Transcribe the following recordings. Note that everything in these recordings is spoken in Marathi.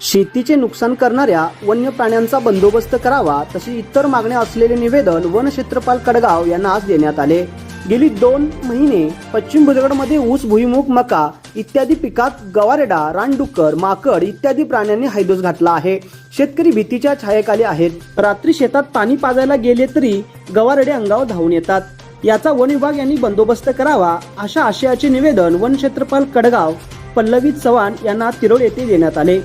शेतीचे नुकसान करणाऱ्या वन्य प्राण्यांचा बंदोबस्त करावा तशी इतर मागण्या असलेले निवेदन वन क्षेत्रपाल कडगाव यांना आज देण्यात आले. गेली दोन महिने पश्चिम भुजगडमध्ये ऊस भुईमुग मका इत्यादी पिकात गवारेडा रानडुक्कर माकड इत्यादी प्राण्यांनी हैदोस घातला आहे. शेतकरी भीतीच्या छायेखाली आहेत. रात्री शेतात पाणी पाजायला गेले तरी गवारेडे अंगावर धावून येतात. याचा वन विभाग यांनी बंदोबस्त करावा अशा आशयाचे निवेदन वन क्षेत्रपाल कडगाव पल्लवी चव्हाण यांना तिरोड येथे देण्यात आले.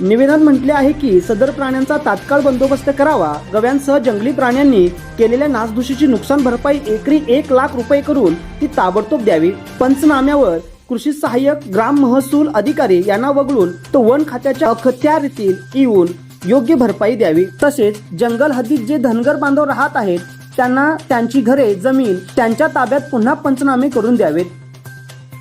निवेदनात म्हटले आहे की सदर प्राण्यांचा तात्काळ बंदोबस्त करावा. गव्यांसह जंगली प्राण्यांनी केलेल्या नासधुशीची नुकसान भरपाई एकरी एक लाख रुपये करून ती ताबडतोब द्यावी. पंचनाम्यावर कृषी सहाय्यक ग्राम महसूल अधिकारी यांना वगळून तो वन खात्याच्या अखत्यारीतील येऊन योग्य भरपाई द्यावी. तसेच जंगल हद्दीत जे धनगर बांधव राहत आहेत त्यांना त्यांची घरे जमीन त्यांच्या ताब्यात पुन्हा पंचनामे करून द्यावेत.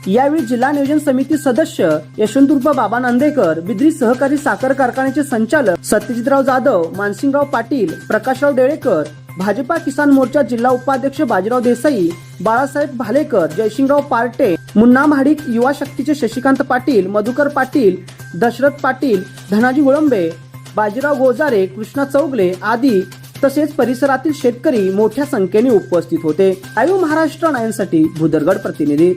यावेळी जिल्हा नियोजन समिती सदस्य यशवंतरुपा बाबा नांदेकर बिद्री सहकारी साखर कारखान्याचे संचालक सत्यजितराव जाधव मानसिंगराव पाटील प्रकाशराव देळेकर भाजपा किसान मोर्चा जिल्हा उपाध्यक्ष बाजीराव देसाई बाळासाहेब भालेकर जयसिंगराव पार्टे मुन्ना महाडिक युवा शक्तीचे शशिकांत पाटील मधुकर पाटील दशरथ पाटील धनाजी गुळंबे बाजीराव गोजारे कृष्णा चौगले आदी तसेच परिसरातील शेतकरी मोठ्या संख्येने उपस्थित होते. आयु महाराष्ट्र नायनसाठी भुदरगड प्रतिनिधी.